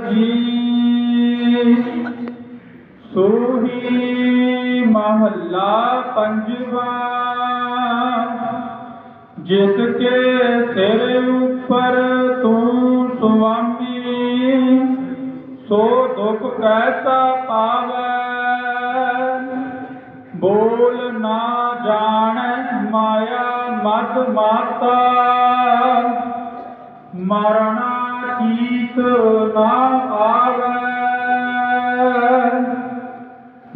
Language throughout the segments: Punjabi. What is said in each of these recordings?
ਜੀ। ਸੋਹੀ ਮਹੱਲਾ ਪੰਜਵਾ। ਜਿਸ ਕੇ ਸਿਰ ਉੱਪਰ ਤੂੰ ਸੁਆਮੀ, ਸੋ ਦੁਖ ਕੈਸਾ ਪਾਵੈ। ਬੋਲ ਨਾ ਜਾਣੈ ਮਾਇਆ ਮਦ ਮਾਤਾ। ਮਰਣਾ ਚੀਤ ਨਾ ਆਵੈ।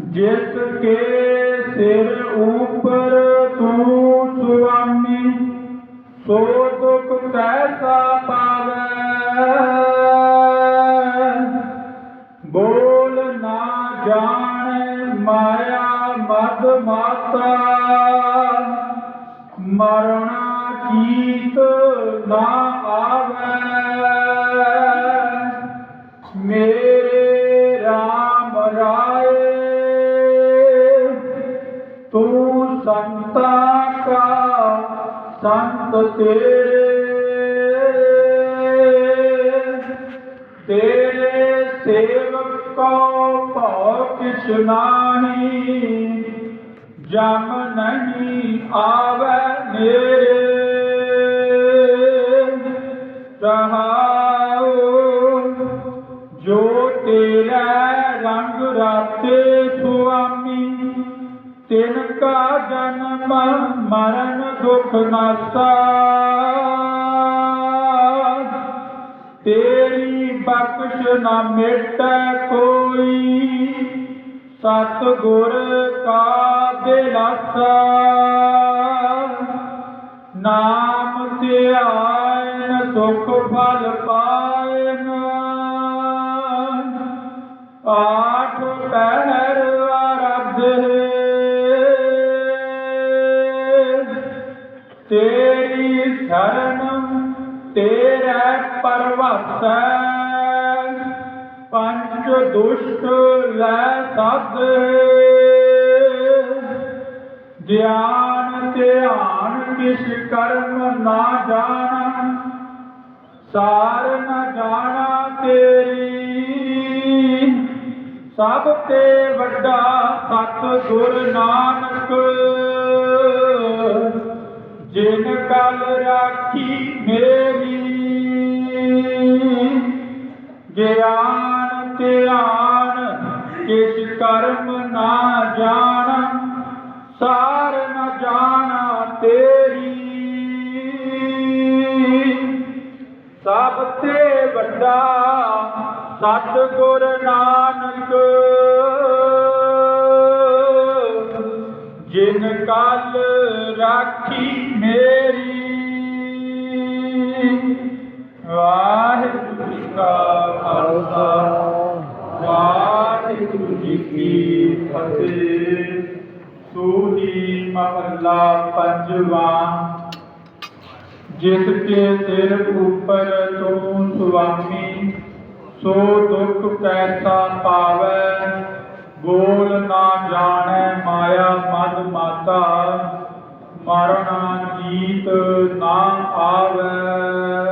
ਜਿਸ ਕੇ ਸਿਰ ਉਪਰ ਤੂੰ ਸੁਆਮੀ, ਸੋ ਦੁਖ ਕੈਸਾ ਪਾਵੈ। ਬੋਲ ਨਾ ਜਾਣੇ ਮਾਇਆ ਮਦ ਮਾਤਾ। ਮਰਣਾ ਚੀਤ ਨਾ ਸੰਤਾ ਕਾ ਸੰਤ ਤੇਰੇ। ਤੇਰੇ ਸੇਵਕ ਕੋ ਭਉ ਕਿਛ ਨਾਹੀ ਜਮ ਨਹੀਂ ਆਵੈ ਮੇਰੇ। ਕਾ ਜਨਮ ਮਰਨ ਦੁਖ ਨਾਸਾ ਤੇਰੀ ਬਖਸ਼ ਨਾ ਮਿਟੈ ਕੋਈ। ਸਤ ਗੁਰ ਕਾ ਦਿਲਾਸਾ ਨਾਮ ਧਿਆਨ ਸੁਖ ਫਲ ਪਾਇਨ। ਆਠ ਤੇਰੀ ਸ਼ਰਨ ਤੇਰੇ ਪਰਵਸੈ। ਪੰਚ ਦੁਸ਼ਟ ਲੈ ਸਭ ਗਿਆਨ ਧਿਆਨ ਕਿਸ਼ ਕਰਮ ਨਾ ਜਾਣ। ਸਾਰ ਨਾ ਜਾਣਾ ਤੇਰੀ। ਸਭ ਤੇ ਵੱਡਾ ਸਤ ਗੁਰ ਨਾਨਕ ਜਿਨ ਰਾਖੀ ਮੇਰੀ। ਗਿਆਨ ਧਿਆਨ, ਕਿਸ ਕਰਮ ਨਾ ਜਾਣ, ਸਾਰ ਨ ਜਾਣਾ ਤੇਰੀ। ਸਭ ਤੇ ਵੱਡਾ ਸਤ ਗੁਰ ਨਾਨਕ, ਜਿਨ ਕਲ ਰਾਖੀ ਮੇਰੀ। ਵਾਹਿਗੁਰੂ ਜੀ ਕਾ ਖਾਲਸਾ, ਵਾਹਿਗੁਰੂ ਜੀ ਕੀ ਫਤਿਹ। ਸੂਹੀ ਮਹੱਲਾ ਪੰਜਵਾ। ਜਿਸ ਕੇ ਸਿਰ ਉਪਰ ਤੂੰ ਸੁਆਮੀ, ਸੋ ਦੁਖ ਕੈਸਾ ਪਾਵੈ, ਬੋਲ ਨਾ ਜਾਣੈ ਮਾਇਆ ਮਦ ਮਾਤਾ, ਮਰਣਾ ਜੀਤ ਨਾ ਆਵੈ